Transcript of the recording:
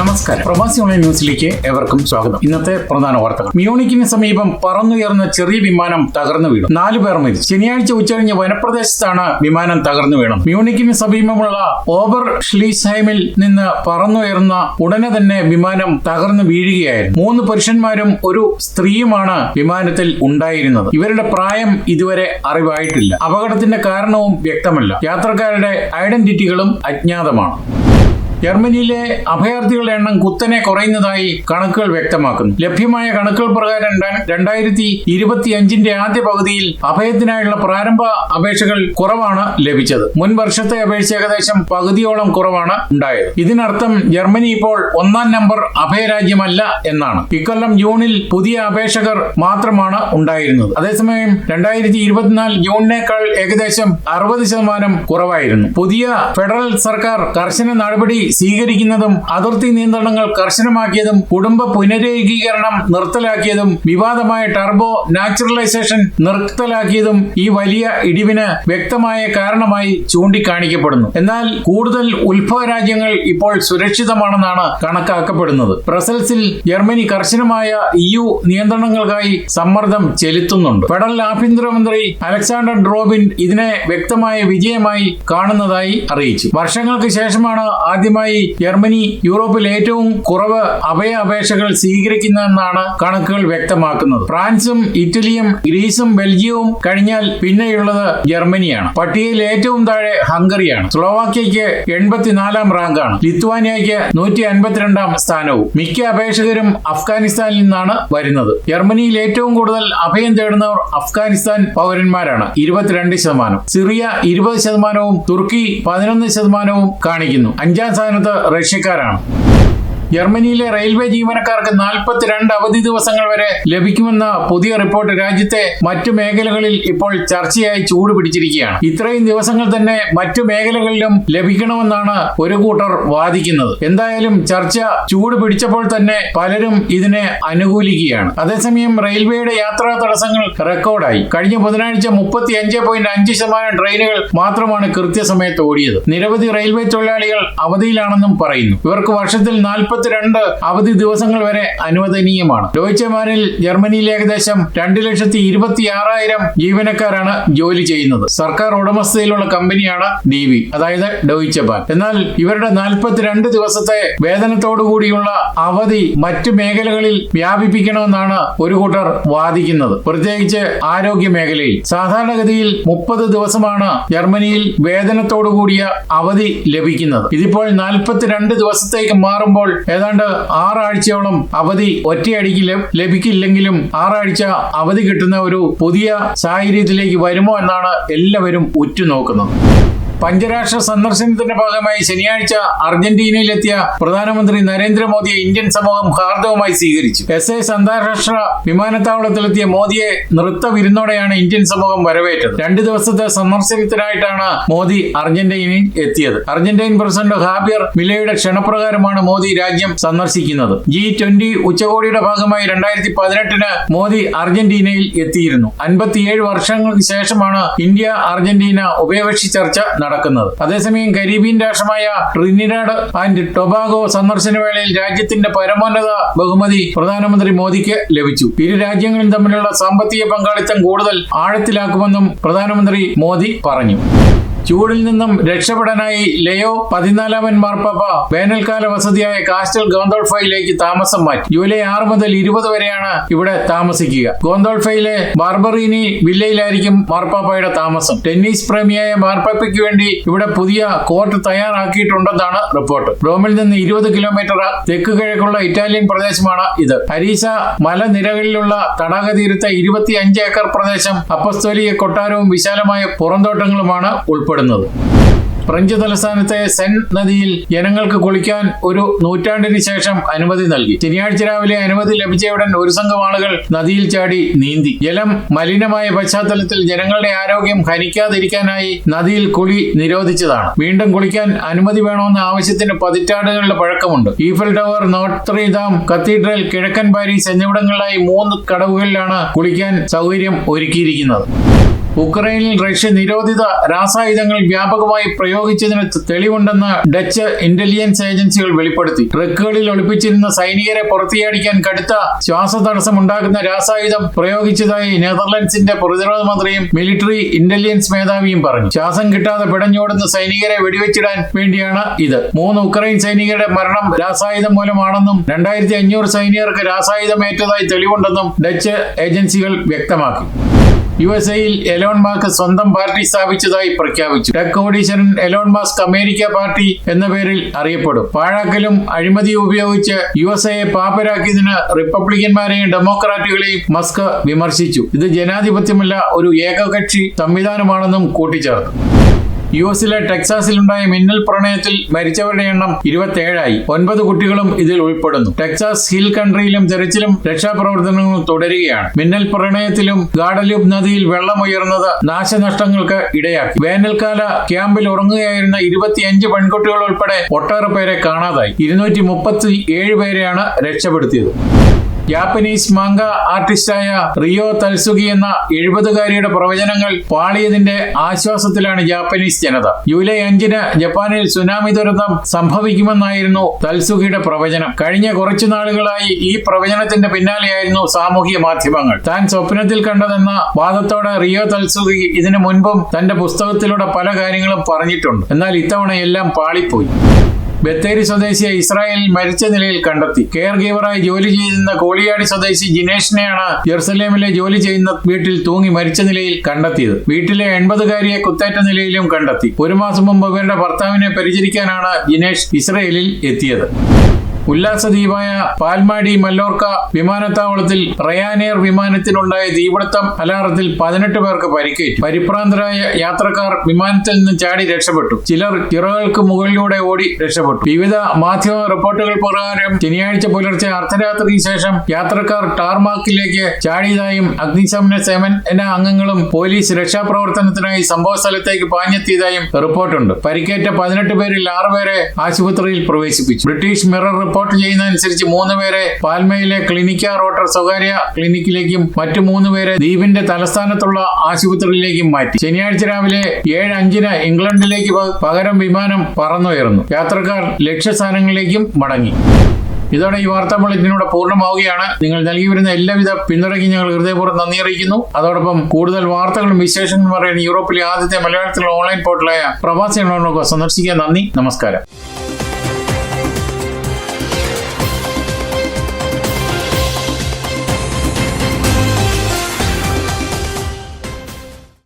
നമസ്കാരം. പ്രവാസി ഓൺലൈൻ ന്യൂസിലേക്ക് എവർക്കും സ്വാഗതം. ഇന്നത്തെ പ്രധാന വാർത്തകൾ. മ്യൂണിക്കിന് സമീപം പറന്നുയർന്ന ചെറിയ വിമാനം തകർന്നു വീണു. നാലു പേർ മരിച്ചു. ശനിയാഴ്ച ഉച്ചകഴിഞ്ഞ് വനപ്രദേശത്താണ് വിമാനം തകർന്നു വീണത്. മ്യൂണിക്കിന് സമീപമുള്ള ഓവർ ഷ്ലീസ്ഹൈമിൽ നിന്ന് പറന്നുയർന്ന ഉടനെ തന്നെ വിമാനം തകർന്നു വീഴുകയായിരുന്നു. മൂന്ന് പുരുഷന്മാരും ഒരു സ്ത്രീയുമാണ് വിമാനത്തിൽ ഉണ്ടായിരുന്നത്. ഇവരുടെ പ്രായം ഇതുവരെ അറിവായിട്ടില്ല. അപകടത്തിന്റെ കാരണവും വ്യക്തമല്ല. യാത്രക്കാരുടെ ഐഡന്റിറ്റികളും അജ്ഞാതമാണ്. ജർമ്മനിയിലെ അഭയാർത്ഥികളുടെ എണ്ണം കുത്തനെ കുറയുന്നതായി കണക്കുകൾ വ്യക്തമാക്കുന്നു. ലഭ്യമായ കണക്കുകൾ പ്രകാരം രണ്ടായിരത്തി ഇരുപത്തി അഞ്ചിന്റെ ആദ്യ പകുതിയിൽ അഭയത്തിനായുള്ള പ്രാരംഭ അപേക്ഷകൾ കുറവാണ് ലഭിച്ചത്. മുൻ വർഷത്തെ അപേക്ഷ ഏകദേശം പകുതിയോളം കുറവാണ് ഉണ്ടായത്. ഇതിനർത്ഥം ജർമ്മനി ഇപ്പോൾ ഒന്നാം നമ്പർ അഭയരാജ്യമല്ല എന്നാണ്. ഇക്കൊല്ലം ജൂണിൽ പുതിയ അപേക്ഷകർ മാത്രമാണ് ഉണ്ടായിരുന്നത്. അതേസമയം രണ്ടായിരത്തി ഇരുപത്തിനാല് ജൂണിനേക്കാൾ ഏകദേശം അറുപത് ശതമാനം കുറവായിരുന്നു. പുതിയ ഫെഡറൽ സർക്കാർ കർശന നടപടി സ്വീകരിക്കുന്നതും അതിർത്തി നിയന്ത്രണങ്ങൾ കർശനമാക്കിയതും കുടുംബ പുനരേകീകരണം നിർത്തലാക്കിയതും വിവാദമായ ടർബോ നാച്ചുറലൈസേഷൻ നിർത്തലാക്കിയതും ഈ വലിയ ഇടിവിന് വ്യക്തമായ കാരണമായി ചൂണ്ടിക്കാണിക്കപ്പെടുന്നു. എന്നാൽ കൂടുതൽ ഉത്ഭവ രാജ്യങ്ങൾ ഇപ്പോൾ സുരക്ഷിതമാണെന്നാണ് കണക്കാക്കപ്പെടുന്നത്. ബ്രസൽസിൽ ജർമ്മനി കർശനമായ ഇയു നിയന്ത്രണങ്ങൾക്കായി സമ്മർദ്ദം ചെലുത്തുന്നുണ്ട്. ഫെഡറൽ ആഭ്യന്തരമന്ത്രി അലക്സാണ്ടർ ഡ്രോബിൻ ഇതിനെ വ്യക്തമായ വിജയമായി കാണുന്നതായി അറിയിച്ചു. വർഷങ്ങൾക്ക് ശേഷമാണ് ആദ്യമായി ജർമ്മനി യൂറോപ്പിൽ ഏറ്റവും കുറവ് അഭയ അപേക്ഷകൾ സ്വീകരിക്കുന്നതെന്നാണ് കണക്കുകൾ വ്യക്തമാക്കുന്നത്. ഫ്രാൻസും ഇറ്റലിയും ഗ്രീസും ബെൽജിയവും കഴിഞ്ഞാൽ പിന്നെയുള്ളത് ജർമ്മനിയാണ്. പട്ടികയിൽ ഏറ്റവും താഴെ ഹംഗറിയാണ്. സ്ലോവാക്യയ്ക്ക് എൺപത്തിനാലാം റാങ്കാണ്. ലിത്വാനിയയ്ക്ക് നൂറ്റി അൻപത്തിരണ്ടാം സ്ഥാനവും. മിക്ക അപേക്ഷകരും അഫ്ഗാനിസ്ഥാനിൽ നിന്നാണ് വരുന്നത്. ജർമ്മനിയിൽ ഏറ്റവും കൂടുതൽ അഭയം തേടുന്നവർ അഫ്ഗാനിസ്ഥാൻ പൗരന്മാരാണ്. ഇരുപത്തിരണ്ട് ശതമാനം. സിറിയ ഇരുപത് ശതമാനവും തുർക്കി പതിനൊന്ന് ശതമാനവും കാണിക്കുന്നു. അഞ്ചാം സ്ഥാനത്ത് റഷ്യക്കാരാണ്. ജർമ്മനിയിലെ റെയിൽവേ ജീവനക്കാർക്ക് നാൽപ്പത്തിരണ്ട് അവധി ദിവസങ്ങൾ വരെ ലഭിക്കുമെന്ന പുതിയ റിപ്പോർട്ട് രാജ്യത്തെ മറ്റു മേഖലകളിൽ ഇപ്പോൾ ചർച്ചയായി ചൂട് പിടിച്ചിരിക്കുകയാണ്. ഇത്രയും ദിവസങ്ങൾ തന്നെ മറ്റു മേഖലകളിലും ലഭിക്കണമെന്നാണ് ഒരു കൂട്ടർ വാദിക്കുന്നത്. എന്തായാലും ചർച്ച ചൂട് പിടിച്ചപ്പോൾ തന്നെ പലരും ഇതിനെ അനുകൂലിക്കുകയാണ്. അതേസമയം റെയിൽവേയുടെ യാത്രാ തടസ്സങ്ങൾ റെക്കോർഡായി. കഴിഞ്ഞ ബുധനാഴ്ച മുപ്പത്തി അഞ്ച് പോയിന്റ് അഞ്ച് ശതമാനം ട്രെയിനുകൾ മാത്രമാണ് കൃത്യസമയത്ത് ഓടിയത്. നിരവധി റെയിൽവേ തൊഴിലാളികൾ അവധിയിലാണെന്നും പറയുന്നു. ഇവർക്ക് വർഷത്തിൽ നാൽപ്പത്തിരണ്ട് അവധി ദിവസങ്ങൾ വരെ അനുവദനീയമാണ്. ഡോയ്ച്ചമാനിൽ ജർമ്മനിയിൽ ഏകദേശം രണ്ട് ലക്ഷത്തി ഇരുപത്തി ആറായിരം ജീവനക്കാരാണ് ജോലി ചെയ്യുന്നത്. സർക്കാർ ഉടമസ്ഥതയിലുള്ള കമ്പനിയാണ് ഡി വി അതായത് ഡോയ്ച്ചെ എന്നാൽ ഇവരുടെ നാൽപ്പത്തിരണ്ട് ദിവസത്തെ വേതനത്തോടു കൂടിയുള്ള അവധി മറ്റു മേഖലകളിൽ വ്യാപിപ്പിക്കണമെന്നാണ് ഒരു കൂട്ടർ വാദിക്കുന്നത്. പ്രത്യേകിച്ച് ആരോഗ്യ മേഖലയിൽ. സാധാരണഗതിയിൽ മുപ്പത് ദിവസമാണ് ജർമ്മനിയിൽ വേതനത്തോടു കൂടിയ അവധി ലഭിക്കുന്നത്. ഇതിപ്പോൾ നാൽപ്പത്തിരണ്ട് ദിവസത്തേക്ക് മാറുമ്പോൾ ഏതാണ്ട് ആറാഴ്ചയോളം അവധി ഒറ്റയടിക്ക് ലഭ- ലഭിക്കില്ലെങ്കിലും ആറാഴ്ച അവധി കിട്ടുന്ന ഒരു പുതിയ സാഹചര്യത്തിലേക്ക് വരുമോ എന്നാണ് എല്ലാവരും ഉറ്റുനോക്കുന്നത്. പഞ്ചരാഷ്ട്ര സന്ദർശനത്തിന്റെ ഭാഗമായി ശനിയാഴ്ച അർജന്റീനയിലെത്തിയ പ്രധാനമന്ത്രി നരേന്ദ്രമോദിയെ ഇന്ത്യൻ സമൂഹം ഹാർദവമായി സ്വീകരിച്ചു. എസ് എസ് അന്താരാഷ്ട്ര വിമാനത്താവളത്തിലെത്തിയ മോദിയെ നൃത്ത വിരുന്നോടെയാണ് ഇന്ത്യൻ സമൂഹം വരവേറ്റത്. രണ്ടു ദിവസത്തെ സന്ദർശനത്തിനായിട്ടാണ് മോദി അർജന്റീനയിൽ എത്തിയത്. അർജന്റീൻ പ്രസിഡന്റ് ഹാബിയർ മിലയുടെ ക്ഷണപ്രകാരമാണ് മോദി രാജ്യം സന്ദർശിക്കുന്നത്. ജി ട്വന്റി ഉച്ചകോടിയുടെ ഭാഗമായി രണ്ടായിരത്തി പതിനെട്ടിന് മോദി അർജന്റീനയിൽ എത്തിയിരുന്നു. അൻപത്തിയേഴ് വർഷങ്ങൾക്ക് ശേഷമാണ് ഇന്ത്യ അർജന്റീന ഉഭയകക്ഷി ചർച്ച നടക്കുന്നത്. അതേസമയം കരീബിയൻ രാഷ്ട്രമായ ട്രിനിഡാഡ് ആൻഡ് ടൊബാഗോ സന്ദർശന വേളയിൽ രാജ്യത്തിന്റെ പരമോന്നത ബഹുമതി പ്രധാനമന്ത്രി മോദിക്ക് ലഭിച്ചു. ഇരു രാജ്യങ്ങളും തമ്മിലുള്ള സാമ്പത്തിക പങ്കാളിത്തം കൂടുതൽ ആഴത്തിലാക്കുമെന്നും പ്രധാനമന്ത്രി മോദി പറഞ്ഞു. ചൂടിൽ നിന്നും രക്ഷപ്പെടാനായി ലയോ പതിനാലാമൻ മാർപ്പാപ്പ വേനൽക്കാല വസതിയായ കാസ്റ്റൽ ഗോന്തോൾഫയിലേക്ക് താമസം മാറ്റി. ജൂലൈ ആറ് മുതൽ ഇരുപത് വരെയാണ് ഇവിടെ താമസിക്കുക. ഗോന്തോൾഫയിലെ ബാർബറീനി വില്ലയിലായിരിക്കും മാർപ്പാപ്പയുടെ താമസം. ടെന്നീസ് പ്രേമിയായ മാർപ്പാപ്പയ്ക്ക് വേണ്ടി ഇവിടെ പുതിയ കോർട്ട് തയ്യാറാക്കിയിട്ടുണ്ടെന്നാണ് റിപ്പോർട്ട്. റോമിൽ നിന്ന് ഇരുപത് കിലോമീറ്റർ തെക്ക് കിഴക്കുള്ള ഇറ്റാലിയൻ പ്രദേശമാണ് ഇത്. അരീസ മലനിരകളിലുള്ള തടാക തീരത്തെ ഇരുപത്തി അഞ്ച് ഏക്കർ പ്രദേശം അപ്പസ്തോലിക കൊട്ടാരവും വിശാലമായ പുറന്തോട്ടങ്ങളുമാണ് ഉൾപ്പെടുന്നത്. ഫ്രഞ്ച് തലസ്ഥാനത്തെ സെൻ നദിയിൽ ജനങ്ങൾക്ക് കുളിക്കാൻ ഒരു നൂറ്റാണ്ടിന് ശേഷം അനുമതി നൽകി. ശനിയാഴ്ച രാവിലെ അനുമതി ലഭിച്ചയുടൻ ഒരു സംഘം ആളുകൾ നദിയിൽ ചാടി നീന്തി. ജലം മലിനമായ പശ്ചാത്തലത്തിൽ ജനങ്ങളുടെ ആരോഗ്യം ഹനിക്കാതിരിക്കാനായി നദിയിൽ കുളി നിരോധിച്ചതാണ്. വീണ്ടും കുളിക്കാൻ അനുമതി വേണമെന്ന ആവശ്യത്തിന് പതിറ്റാണ്ടുകളുടെ പഴക്കമുണ്ട്. Eiffel Tower Notre Dame cathedral കിഴക്കൻ പാരീസ് എന്നിവിടങ്ങളിലായി മൂന്ന് കടവുകളിലാണ് കുളിക്കാൻ സൗകര്യം ഒരുക്കിയിരിക്കുന്നത്. ഉക്രൈനിൽ റഷ്യ നിരോധിത രാസായുധങ്ങൾ വ്യാപകമായി പ്രയോഗിച്ചതിന് തെളിവുണ്ടെന്ന് ഡച്ച് ഇന്റലിജൻസ് ഏജൻസികൾ വെളിപ്പെടുത്തി. ട്രക്കുകളിൽ ഒളിപ്പിച്ചിരുന്ന സൈനികരെ പുറത്തിയാടിക്കാൻ കടുത്ത ശ്വാസതടസ്സം ഉണ്ടാക്കുന്ന രാസായുധം പ്രയോഗിച്ചതായി നെതർലൻഡ്സിന്റെ പ്രതിരോധ മന്ത്രിയും മിലിറ്ററി ഇന്റലിജൻസ് മേധാവിയും പറഞ്ഞു. ശ്വാസം കിട്ടാതെ പിടഞ്ഞോടുന്ന സൈനികരെ വെടിവെച്ചിടാൻ വേണ്ടിയാണ് ഇത്. മൂന്ന് ഉക്രൈൻ സൈനികരുടെ മരണം രാസായുധം മൂലമാണെന്നും രണ്ടായിരത്തി അഞ്ഞൂറ് സൈനികർക്ക് രാസായുധമേറ്റതായി തെളിവുണ്ടെന്നും ഡച്ച് ഏജൻസികൾ വ്യക്തമാക്കി. യു എസ് എയിൽ എലോൺ മാസ്ക് സ്വന്തം പാർട്ടി സ്ഥാപിച്ചതായി പ്രഖ്യാപിച്ചു. ടെക് കോടീശ്വരൻ എലോൺ മാസ്ക് അമേരിക്ക പാർട്ടി എന്ന പേരിൽ അറിയപ്പെടും. പാഴാക്കലും അഴിമതിയും ഉപയോഗിച്ച് യു എസ് എയെ പാപ്പരാക്കിയതിന് റിപ്പബ്ലിക്കന്മാരെയും ഡെമോക്രാറ്റുകളെയും മസ്ക് വിമർശിച്ചു. ഇത് ജനാധിപത്യമല്ല ഒരു ഏകകക്ഷി സംവിധാനമാണെന്നും കൂട്ടിച്ചേർത്തു. യു എസിലെ ടെക്സാസിലുണ്ടായ മിന്നൽ പ്രണയത്തിൽ മരിച്ചവരുടെ എണ്ണം ഇരുപത്തിയേഴായി. ഒൻപത് കുട്ടികളും ഇതിൽ ഉൾപ്പെടുന്നു. ടെക്സാസ് ഹിൽ കൺട്രിയിലും തെരച്ചിലും രക്ഷാപ്രവർത്തനങ്ങൾ തുടരുകയാണ്. മിന്നൽ പ്രണയത്തിലും ഗാഡലൂബ് നദിയിൽ വെള്ളമുയർന്നത് നാശനഷ്ടങ്ങൾക്ക് ഇടയാക്കി. വേനൽക്കാല ക്യാമ്പിൽ ഉറങ്ങുകയായിരുന്ന ഇരുപത്തിയഞ്ച് പെൺകുട്ടികൾ ഉൾപ്പെടെ ഒട്ടേറെ പേരെ കാണാതായി. ഇരുന്നൂറ്റി മുപ്പത്തി ഏഴ് പേരെയാണ് രക്ഷപ്പെടുത്തിയത്. ജാപ്പനീസ് മാങ്ക ആർട്ടിസ്റ്റായ റിയോ തൽസുഗി എന്ന എഴുപതുകാരിയുടെ പ്രവചനങ്ങൾ പാളിയതിന്റെ ആശ്വാസത്തിലാണ് ജാപ്പനീസ് ജനത. ജൂലൈ അഞ്ചിന് ജപ്പാനിൽ സുനാമി ദുരന്തം സംഭവിക്കുമെന്നായിരുന്നു തൽസുഗിയുടെ പ്രവചനം. കഴിഞ്ഞ കുറച്ചു നാളുകളായി ഈ പ്രവചനത്തിന്റെ പിന്നാലെയായിരുന്നു സാമൂഹിക മാധ്യമങ്ങൾ. താൻ സ്വപ്നത്തിൽ കണ്ടതെന്ന വാദത്തോടെ റിയോ തൽസുഗി ഇതിനു മുൻപും തന്റെ പുസ്തകത്തിലൂടെ പല കാര്യങ്ങളും പറഞ്ഞിട്ടുണ്ട്. എന്നാൽ ഇത്തവണ എല്ലാം പാളിപ്പോയി. ബത്തേരി സ്വദേശിയെ ഇസ്രായേലിൽ മരിച്ച നിലയിൽ കണ്ടെത്തി. കെയർ ഗീവറായി ജോലി ചെയ്യുന്ന കോളിയാടി സ്വദേശി ജിനേഷിനെയാണ് ജെറുസലേമിലെ ജോലി ചെയ്യുന്ന വീട്ടിൽ തൂങ്ങി മരിച്ച നിലയിൽ കണ്ടെത്തിയത്. വീട്ടിലെ എൺപതുകാരിയെ കുത്തേറ്റ നിലയിലും കണ്ടെത്തി. ഒരു മാസം മുമ്പ് ഇവരുടെ ഭർത്താവിനെ പരിചരിക്കാനാണ് ജിനേഷ് ഇസ്രയേലിൽ എത്തിയത്. ഉല്ലാസദ്വീപായ പാൽമാടി മല്ലോർക്ക വിമാനത്താവളത്തിൽ റയാനെയർ വിമാനത്തിനുണ്ടായ തീപിടുത്തം അലാറത്തിൽ പതിനെട്ട് പേർക്ക് പരിക്കേറ്റു. പരിഭ്രാന്തരായ യാത്രക്കാർ വിമാനത്തിൽ നിന്ന് ചാടി രക്ഷപ്പെട്ടു. ചിലർ ചിറകൾക്ക് മുകളിലൂടെ ഓടി രക്ഷപ്പെട്ടു. വിവിധ മാധ്യമ റിപ്പോർട്ടുകൾ പ്രകാരം ശനിയാഴ്ച പുലർച്ചെ അർദ്ധരാത്രിക്ക് ശേഷം യാത്രക്കാർ ടാർമാക്കിലേക്ക് ചാടിയതായും അഗ്നിശമന സേന അംഗങ്ങളും പോലീസ് രക്ഷാപ്രവർത്തനത്തിനായി സംഭവ സ്ഥലത്തേക്ക് പാഞ്ഞെത്തിയതായും റിപ്പോർട്ടുണ്ട്. പരിക്കേറ്റ പതിനെട്ട് പേരിൽ ആറുപേരെ ആശുപത്രിയിൽ പ്രവേശിപ്പിച്ചു. ബ്രിട്ടീഷ് മിറർ റിപ്പോർട്ട് ചെയ്യുന്നതനുസരിച്ച് മൂന്ന് പേരെ പാൽമയിലെ ക്ലിനിക്ക റോട്ടർ സ്വകാര്യ ക്ലിനിക്കിലേക്കും മറ്റു മൂന്ന് പേരെ ദ്വീപിന്റെ തലസ്ഥാനത്തുള്ള ആശുപത്രിയിലേക്കും മാറ്റി. ശനിയാഴ്ച രാവിലെ ഏഴ് അഞ്ചിന് ഇംഗ്ലണ്ടിലേക്ക് പകരം വിമാനം പറന്നുയർന്നു. യാത്രക്കാർ ലക്ഷ്യസ്ഥാനങ്ങളിലേക്കും മടങ്ങി. ഇതോടെ ഈ വാർത്താ ബുള്ളറ്റിനൂടെ പൂർണമാവുകയാണ്. നിങ്ങൾ നൽകി വരുന്ന എല്ലാവിധ പിന്തുണയ്ക്കും ഞങ്ങൾ ഹൃദയപൂർവം നന്ദി അറിയിക്കുന്നു. അതോടൊപ്പം കൂടുതൽ വാർത്തകളും വിശേഷങ്ങളും പറയുന്ന യൂറോപ്പിലെ ആദ്യത്തെ മലയാളത്തിലുള്ള ഓൺലൈൻ പോർട്ടലായ പ്രവാസി സന്ദർശിക്കാൻ നന്ദി. നമസ്കാരം.